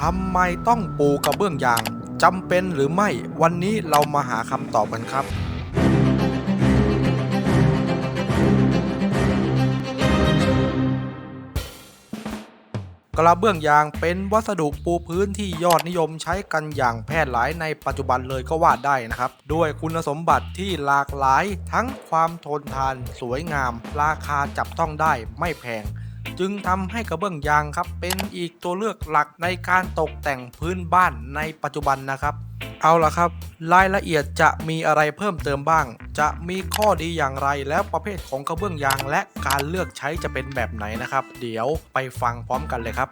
ทำไมต้องปูกระเบื้องยางจำเป็นหรือไม่วันนี้เรามาหาคำตอบกันครับ กระเบื้องยางเป็นวัสดุปูพื้นที่ยอดนิยมใช้กันอย่างแพร่หลายในปัจจุบันเลยก็ว่าได้นะครับ ด้วยคุณสมบัติที่หลากหลายทั้งความทนทาน สวยงาม ราคาจับต้องได้ไม่แพง จึงทำให้กระเบื้องยางครับ เป็นอีกตัวเลือกหลักในการตกแต่งพื้นบ้านในปัจจุบันนะครับ เอาละครับ รายละเอียดจะมีอะไรเพิ่มเติมบ้าง จะมีข้อดีอย่างไรแล้วประเภทของกระเบื้องยางและการเลือกใช้จะเป็นแบบไหนนะครับ เดี๋ยวไปฟังพร้อมกันเลยครับ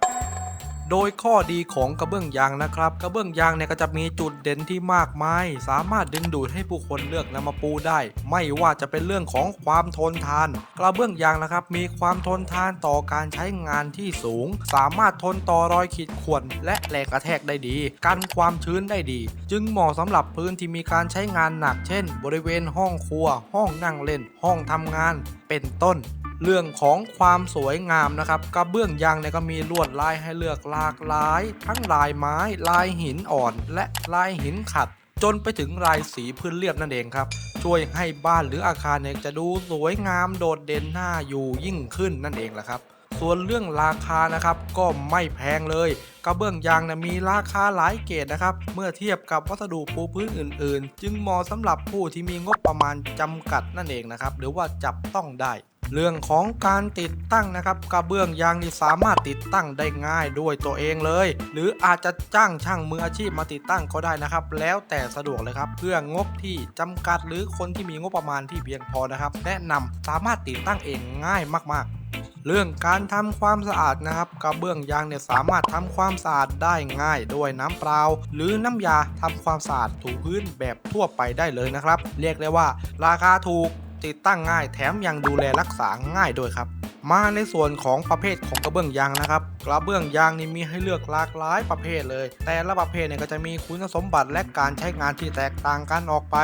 โดยข้อดีของกระเบื้องยางนะครับ กระเบื้องยางเนี่ยก็จะมีจุดเด่นที่มากมาย สามารถดึงดูดให้ผู้คนเลือกนำมาปูได้ ไม่ว่าจะเป็นเรื่องของความทนทาน กระเบื้องยางนะครับมีความทนทานต่อการใช้งานที่สูง สามารถทนต่อรอยขีดข่วนและแรงกระแทกได้ดี กันความชื้นได้ดี จึงเหมาะสำหรับพื้นที่มีการใช้งานหนัก เช่น บริเวณห้องครัว ห้องนั่งเล่น ห้องทำงาน เป็นต้น เรื่องของความสวยงามนะครับกระเบื้องยางเนี่ยก็มีลวดลายให้เลือกหลากหลาย ทั้งลายไม้ลายหินอ่อน และลายหินขัด จนไปถึงลายสีพื้นเรียบนั่นเองครับ ช่วยให้บ้านหรืออาคารเนี่ยจะดูสวยงามโดดเด่นหน้าอยู่ยิ่งขึ้นนั่นเองแหละครับส่วนเรื่องราคานะครับก็ไม่แพงเลยกระเบื้องยางนะมีราคาหลายเกรดนะครับ เมื่อเทียบกับวัสดุปูพื้นอื่น ๆ จึงเหมาะสำหรับผู้ที่มีงบประมาณจำกัดนั่นเองนะครับ หรือว่าจับต้องได้ เรื่องของการติดตั้งนะครับกระเบื้องยางนี่สามารถติดตั้งได้ง่ายด้วยตัวเองเลย หรืออาจจะจ้างช่างมืออาชีพมาติดตั้งก็ได้นะครับ แล้วแต่สะดวกเลยครับ เพื่องบที่จำกัดหรือคนที่มีงบประมาณที่เพียงพอนะครับ แนะนำสามารถติดตั้งเองง่ายมาก ๆเรื่องการทำความสะอาดนะครับกระเบื้องยางเนี่ยสามารถทำความสะอาดได้ง่ายด้วยน้ำเปล่า หรือน้ำยาทำความสะอาดถูพื้นแบบทั่วไปได้เลยนะครับ เรียกได้ว่า ราคาถูก ติดตั้งง่ายแถมยังดูแลรักษาง่ายด้วยครับ มาในส่วนของประเภทของกระเบื้องยางนะครับ กระเบื้องยางนี่มีให้เลือกหลากหลายประเภทเลย แต่ละประเภทเนี่ยก็จะมีคุณสมบัติและการใช้งานที่แตกต่างกันออกไป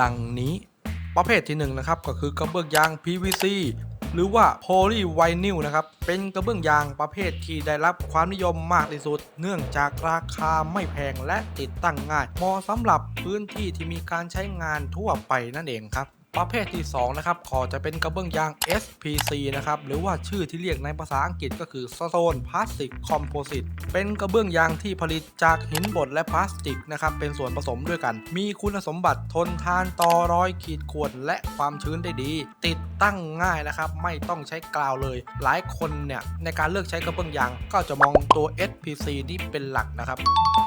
ดังนี้ ประเภทที่หนึ่งนะครับก็คือกระเบื้องยาง PVC หรือว่า Polyvinyl นะครับ เป็นกระเบื้องยางประเภทที่ได้รับความนิยมมากที่สุด เนื่องจากราคาไม่แพงและติดตั้งง่ายเหมาะสำหรับพื้นที่ที่มีการใช้งานทั่วไปนั่นเองครับ ประเภทที่2นะครับขอจะเป็นกระเบื้องยาง SPC นะครับหรือว่าชื่อที่เรียกในภาษาอังกฤษก็คือ Stone Plastic Composite เป็นกระเบื้องยางที่ผลิตจากหินบดและพลาสติกนะครับเป็นส่วนผสมด้วยกัน มีคุณสมบัติทนทานต่อรอยขีดข่วนและความชื้นได้ดี ติดตั้งง่ายนะครับไม่ต้องใช้กาวเลย หลายคนเนี่ยในการเลือกใช้กระเบื้องยาง ก็จะมองตัว SPC นี่เป็นหลักนะครับ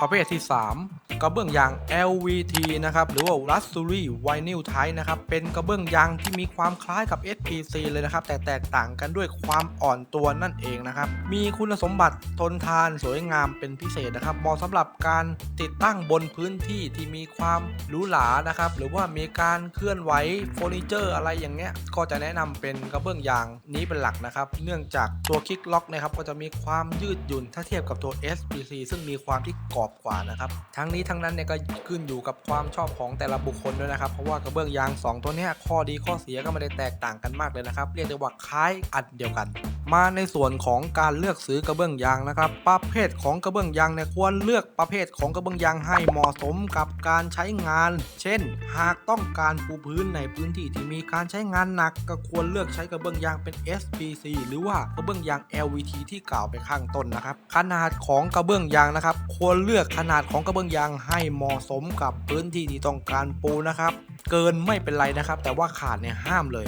ประเภทที่ 3 กระเบื้องยาง LVT นะครับหรือว่า Luxury Vinyl Type นะครับเป็นกระเบื้องยางที่มีความคล้ายกับ SPC เลยนะครับ แต่แตกต่างกันด้วยความอ่อนตัวนั่นเองนะครับ มีคุณสมบัติทนทานสวยงามเป็นพิเศษนะครับเหมาะสำหรับการติดตั้งบนพื้นที่ที่มีความหรูหรานะครับ หรือว่ามีการเคลื่อนไหวเฟอร์นิเจอร์อะไรอย่างเงี้ยก็จะแนะนำเป็นกระเบื้องยางนี้เป็นหลักนะครับ เนื่องจากตัวคลิกล็อกนะครับก็จะมีความยืดหยุ่นถ้าเทียบกับตัว SPC ซึ่งมีความที่กรอบกว่านะครับทั้งนี้ทั้งนั้นเนี่ยก็ขึ้นอยู่กับความชอบของแต่ละบุคคลด้วยนะครับ เพราะว่ากระเบื้องยาง 2 ตัวเนี้ยข้อดีข้อเสียก็ไม่ได้แตกต่างกันมากเลยนะครับ เรียกได้ว่าคล้ายอันเดียวกัน มาในส่วนของการเลือกซื้อกระเบื้องยางนะครับ ประเภทของกระเบื้องยางเนี่ยควรเลือกประเภทของกระเบื้องยางให้เหมาะสมกับการใช้งาน เช่น หากต้องการปูพื้นในพื้นที่ที่มีการใช้งานหนัก ก็ควรเลือกใช้กระเบื้องยางเป็น SPC หรือว่ากระเบื้องยาง LVT ที่กล่าวไปข้างต้นนะครับ ขนาดของกระเบื้องยางนะครับ ควรเลือกขนาดของกระเบื้องยางให้เหมาะสมกับพื้นที่ที่ต้องการปูนะครับ เกินไม่เป็นไรนะครับแต่ว่าขาดเนี่ยห้ามเลย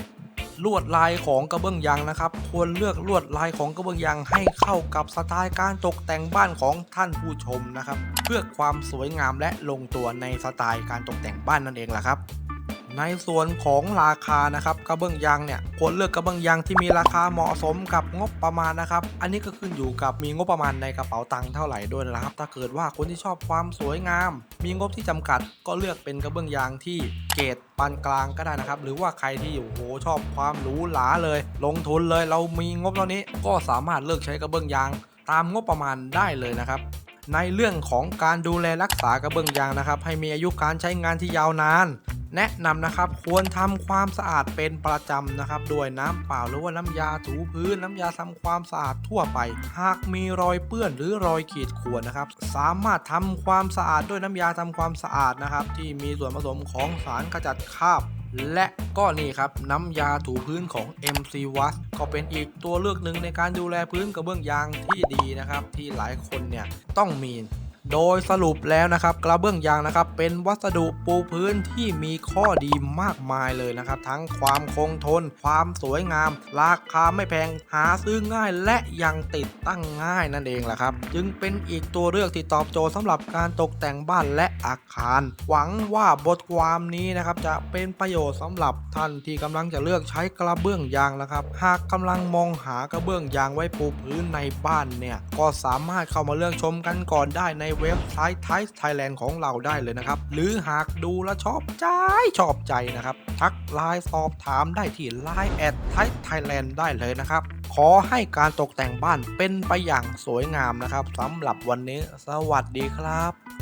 ลวดลายของกระเบื้องยางนะครับ ควรเลือกลวดลายของกระเบื้องยางให้เข้ากับสไตล์การตกแต่งบ้านของท่านผู้ชมนะครับ เพื่อความสวยงามและลงตัวในสไตล์การตกแต่งบ้านนั่นเองแหละครับ ในส่วนของราคานะครับกระเบื้องยางเนี่ยควรเลือกกระเบื้องยางที่มีราคาเหมาะสมกับงบประมาณนะครับ อันนี้ก็ขึ้นอยู่กับมีงบประมาณในกระเป๋าตังค์เท่าไหร่ด้วยนะครับ ถ้าเกิดว่าคนที่ชอบความสวยงาม มีงบที่จำกัดก็เลือกเป็นกระเบื้องยางที่เกรดปานกลางก็ได้นะครับ หรือว่าใครที่โอ้โหชอบความหรูหราเลย ลงทุนเลยเรามีงบเท่านี้ก็สามารถเลือกใช้กระเบื้องยาง ตามงบประมาณได้เลยนะครับในเรื่องของการดูแลรักษากระเบื้องยางนะครับ ให้มีอายุการใช้งานที่ยาวนาน แนะนำนะครับควรทำความสะอาดเป็นประจำนะครับด้วยน้ำเปล่าหรือว่าน้ำยาถูพื้น น้ำยาทำความสะอาดทั่วไป หากมีรอยเปื้อนหรือรอยขีดข่วนนะครับ สามารถทำความสะอาดด้วยน้ำยาทำความสะอาดนะครับ ที่มีส่วนผสมของสารขจัดคราบและก็นี่ครับน้ำยาถูพื้นของ MCWAS ก็เป็นอีกตัวเลือกหนึ่งในการดูแลพื้นกระเบื้องยางที่ดีนะครับ ที่หลายคนเนี่ยต้องมี โดยสรุปแล้วนะครับ กระเบื้องยางนะครับ เป็นวัสดุปูพื้นที่มีข้อดีมากมายเลยนะครับ ทั้งความคงทน ความสวยงาม ราคาไม่แพงหาซื้อง่ายและยังติดตั้งง่ายนั่นเองแหละครับ จึงเป็นอีกตัวเลือกที่ตอบโจทย์สำหรับการตกแต่งบ้านและอาคาร หวังว่าบทความนี้นะครับจะเป็นประโยชน์สำหรับท่านที่กำลังจะเลือกใช้กระเบื้องยางนะครับ หากกำลังมองหากระเบื้องยางไว้ปูพื้นในบ้านเนี่ยก็สามารถเข้ามาเลือกชมกันก่อนได้ในเว็บไซต์ Thai Thailand ของเราได้เลยนะครับ หรือหากดูและชอบใจชอบใจนะครับ ทักไลน์สอบถามได้ที่ Line แอดไทยไทยแลนด์ได้เลยนะครับ ขอให้การตกแต่งบ้านเป็นไปอย่างสวยงามนะครับสำหรับวันนี้ สวัสดีครับ